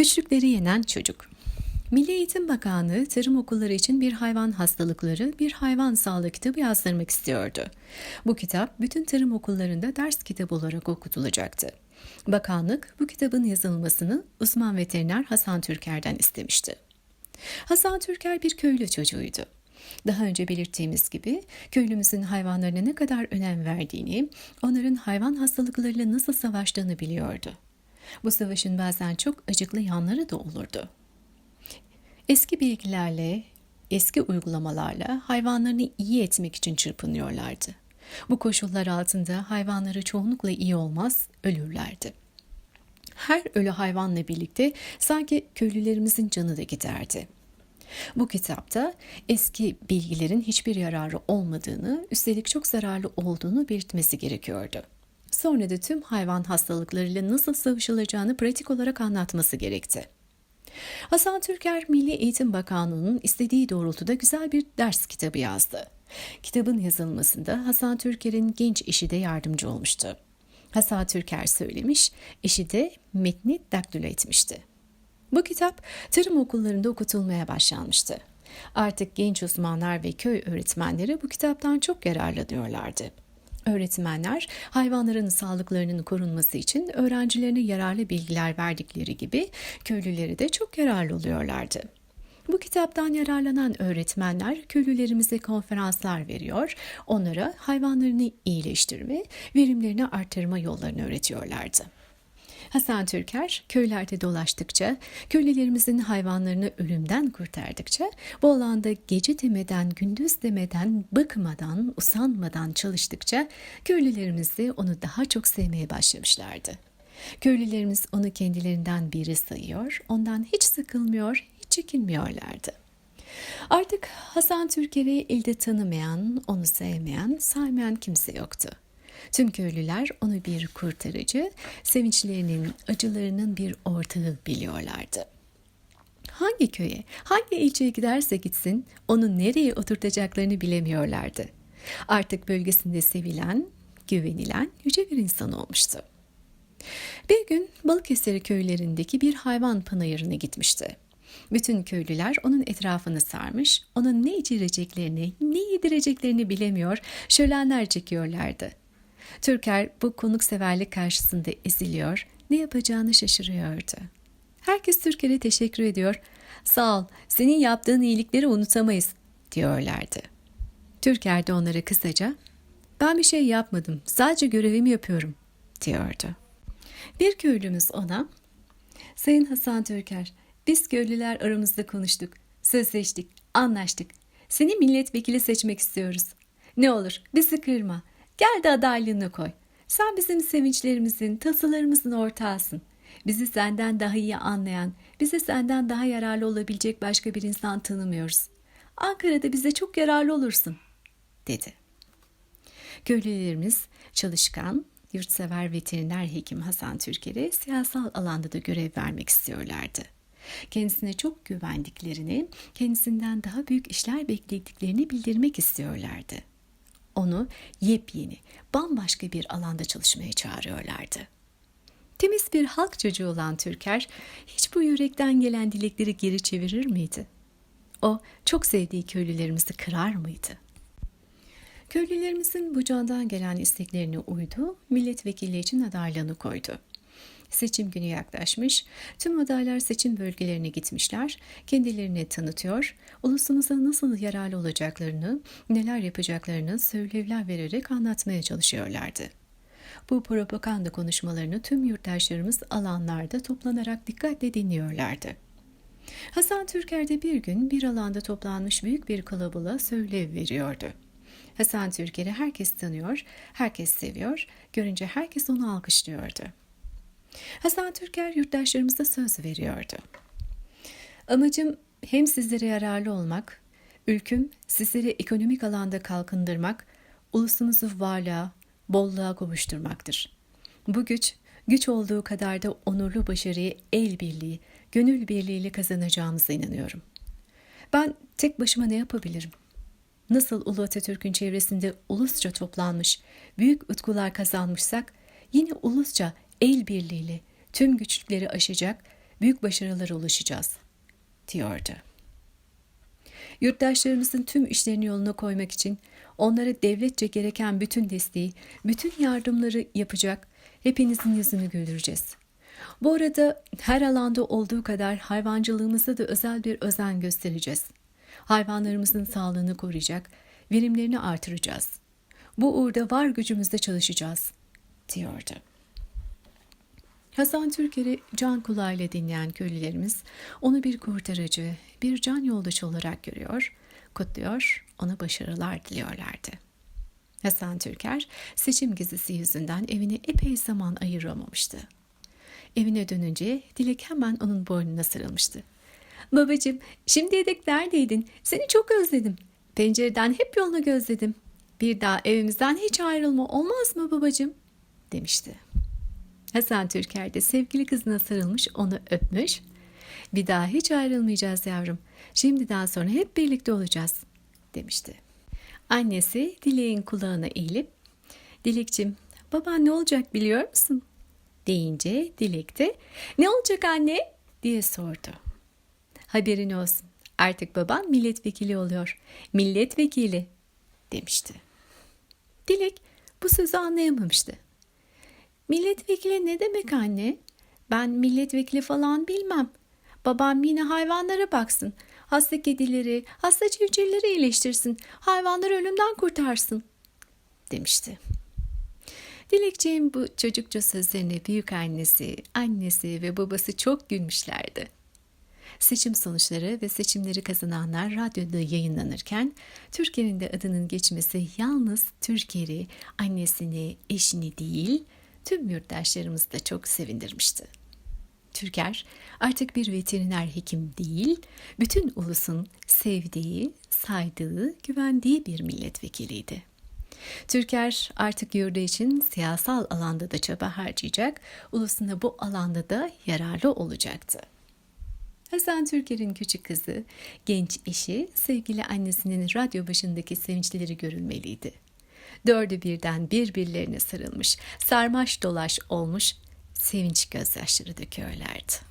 Güçlükleri yenen çocuk. Milli Eğitim Bakanlığı tarım okulları için bir hayvan hastalıkları, bir hayvan sağlığı kitabı yazdırmak istiyordu. Bu kitap bütün tarım okullarında ders kitabı olarak okutulacaktı. Bakanlık bu kitabın yazılmasını uzman veteriner Hasan Türker'den istemişti. Hasan Türker bir köylü çocuğuydu. Daha önce belirttiğimiz gibi köylümüzün hayvanlarına ne kadar önem verdiğini, onların hayvan hastalıklarıyla nasıl savaştığını biliyordu. Bu savaşın bazen çok acıklı yanları da olurdu. Eski bilgilerle, eski uygulamalarla hayvanlarını iyi etmek için çırpınıyorlardı. Bu koşullar altında hayvanları çoğunlukla iyi olmaz, ölürlerdi. Her ölü hayvanla birlikte sanki köylülerimizin canı da giderdi. Bu kitapta eski bilgilerin hiçbir yararı olmadığını, üstelik çok zararlı olduğunu belirtmesi gerekiyordu. Sonra da tüm hayvan hastalıklarıyla nasıl savaşılacağını pratik olarak anlatması gerekti. Hasan Türker Milli Eğitim Bakanlığı'nın istediği doğrultuda güzel bir ders kitabı yazdı. Kitabın yazılmasında Hasan Türker'in genç eşi de yardımcı olmuştu. Hasan Türker söylemiş, eşi de metni daktilo etmişti. Bu kitap tarım okullarında okutulmaya başlanmıştı. Artık genç uzmanlar ve köy öğretmenleri bu kitaptan çok yararlanıyorlardı. Öğretmenler hayvanların sağlıklarının korunması için öğrencilerine yararlı bilgiler verdikleri gibi köylüleri de çok yararlı oluyorlardı. Bu kitaptan yararlanan öğretmenler köylülerimize konferanslar veriyor, onlara hayvanlarını iyileştirme, verimlerini artırma yollarını öğretiyorlardı. Hasan Türker köylerde dolaştıkça, köylülerimizin hayvanlarını ölümden kurtardıkça bu alanda gece demeden, gündüz demeden, bıkmadan, usanmadan çalıştıkça köylülerimiz de onu daha çok sevmeye başlamışlardı. Köylülerimiz onu kendilerinden biri sayıyor, ondan hiç sıkılmıyor, hiç çekinmiyorlardı. Artık Hasan Türker'i ilde tanımayan, onu sevmeyen, saymayan kimse yoktu. Tüm köylüler onu bir kurtarıcı, sevinçlerinin, acılarının bir ortağı biliyorlardı. Hangi köye, hangi ilçeye giderse gitsin onu nereye oturtacaklarını bilemiyorlardı. Artık bölgesinde sevilen, güvenilen yüce bir insan olmuştu. Bir gün Balıkesir köylerindeki bir hayvan panayırına gitmişti. Bütün köylüler onun etrafını sarmış, ona ne içireceklerini, ne yedireceklerini bilemiyor, şölenler çekiyorlardı. Türker bu konukseverlik karşısında eziliyor, ne yapacağını şaşırıyordu. Herkes Türker'e teşekkür ediyor. Sağ ol, senin yaptığın iyilikleri unutamayız diyorlardı. Türker de onlara kısaca, ben bir şey yapmadım, sadece görevimi yapıyorum diyordu. Bir köylümüz ona, Sayın Hasan Türker, biz köylüler aramızda konuştuk, sözleştik, anlaştık. Seni milletvekili seçmek istiyoruz. Ne olur bizi kırma, Gel de adaylığını koy. Sen bizim sevinçlerimizin, tasalarımızın ortağısın. Bizi senden daha iyi anlayan, bize senden daha yararlı olabilecek başka bir insan tanımıyoruz. Ankara'da bize çok yararlı olursun, dedi. Köylülerimiz çalışkan, yurtsever veteriner hekim Hasan Türker'e siyasal alanda da görev vermek istiyorlardı. Kendisine çok güvendiklerini, kendisinden daha büyük işler beklediklerini bildirmek istiyorlardı onu yepyeni, bambaşka bir alanda çalışmaya çağırıyorlardı. Temiz bir halk çocuğu olan Türker hiç bu yürekten gelen dilekleri geri çevirir miydi? O çok sevdiği köylülerimizi kırar mıydı? Köylülerimizin bu candan gelen isteklerine uydu, milletvekili için adaylığını koydu. Seçim günü yaklaşmış, tüm adaylar seçim bölgelerine gitmişler, kendilerini tanıtıyor, ulusumuza nasıl yararlı olacaklarını, neler yapacaklarını söylevler vererek anlatmaya çalışıyorlardı. Bu propaganda konuşmalarını tüm yurttaşlarımız alanlarda toplanarak dikkatle dinliyorlardı. Hasan Türker de bir gün bir alanda toplanmış büyük bir kalabalığa söylev veriyordu. Hasan Türker'i herkes tanıyor, herkes seviyor, görünce herkes onu alkışlıyordu. Hasan Türker yurttaşlarımıza söz veriyordu. Amacım hem sizlere yararlı olmak, ülküm sizleri ekonomik alanda kalkındırmak, ulusumuzu varlığa, bolluğa kavuşturmaktır. Bu güç, güç olduğu kadar da onurlu başarıyı el birliği, gönül birliğiyle kazanacağımıza inanıyorum. Ben tek başıma ne yapabilirim? Nasıl Ulu Atatürk'ün çevresinde ulusça toplanmış, büyük utkular kazanmışsak, yine ulusça el birliğiyle tüm güçlükleri aşacak, büyük başarılara ulaşacağız, diyordu. Yurttaşlarımızın tüm işlerini yoluna koymak için onlara devletçe gereken bütün desteği, bütün yardımları yapacak, hepinizin yüzünü güldüreceğiz. Bu arada her alanda olduğu kadar hayvancılığımızda da özel bir özen göstereceğiz. Hayvanlarımızın sağlığını koruyacak, verimlerini artıracağız. Bu uğurda var gücümüzle çalışacağız, diyordu. Hasan Türker'i can kulağıyla dinleyen köylülerimiz onu bir kurtarıcı, bir can yoldaşı olarak görüyor, kutluyor, ona başarılar diliyorlardı. Hasan Türker seçim gezisi yüzünden evine epey zaman ayıramamıştı. Evine dönünce Dilek hemen onun boynuna sarılmıştı. Babacığım, şimdiye dek neredeydin? Seni çok özledim. Pencereden hep yolunu gözledim. Bir daha evimizden hiç ayrılma olmaz mı babacığım? demişti. Hasan Türker de sevgili kızına sarılmış, onu öpmüş. Bir daha hiç ayrılmayacağız yavrum. Şimdiden sonra hep birlikte olacağız, demişti. Annesi Dilek'in kulağına eğilip, Dilekçim, baban ne olacak biliyor musun? deyince Dilek de, ne olacak anne? diye sordu. Haberin olsun, artık baban milletvekili oluyor. Milletvekili, demişti. Dilek bu sözü anlayamamıştı. Milletvekili ne demek anne? Ben milletvekili falan bilmem. Babam yine hayvanlara baksın. Hasta kedileri, hasta civcivleri iyileştirsin. Hayvanları ölümden kurtarsın. Demişti. Dilekçe'nin bu çocukça sözlerine büyük annesi, annesi ve babası çok gülmüşlerdi. Seçim sonuçları ve seçimleri kazananlar radyoda yayınlanırken Türkiye'nin de adının geçmesi yalnız Türkiye'yi, annesini, eşini değil, tüm yurttaşlarımızı da çok sevindirmişti. Türker artık bir veteriner hekim değil, bütün ulusun sevdiği, saydığı, güvendiği bir milletvekiliydi. Türker artık yurdu için siyasal alanda da çaba harcayacak, ulusuna bu alanda da yararlı olacaktı. Hasan Türker'in küçük kızı, genç eşi, sevgili annesinin radyo başındaki sevinçleri görülmeliydi. Dördü birden birbirlerine sarılmış, sarmaş dolaş olmuş, sevinç gözyaşları döküyorlardı.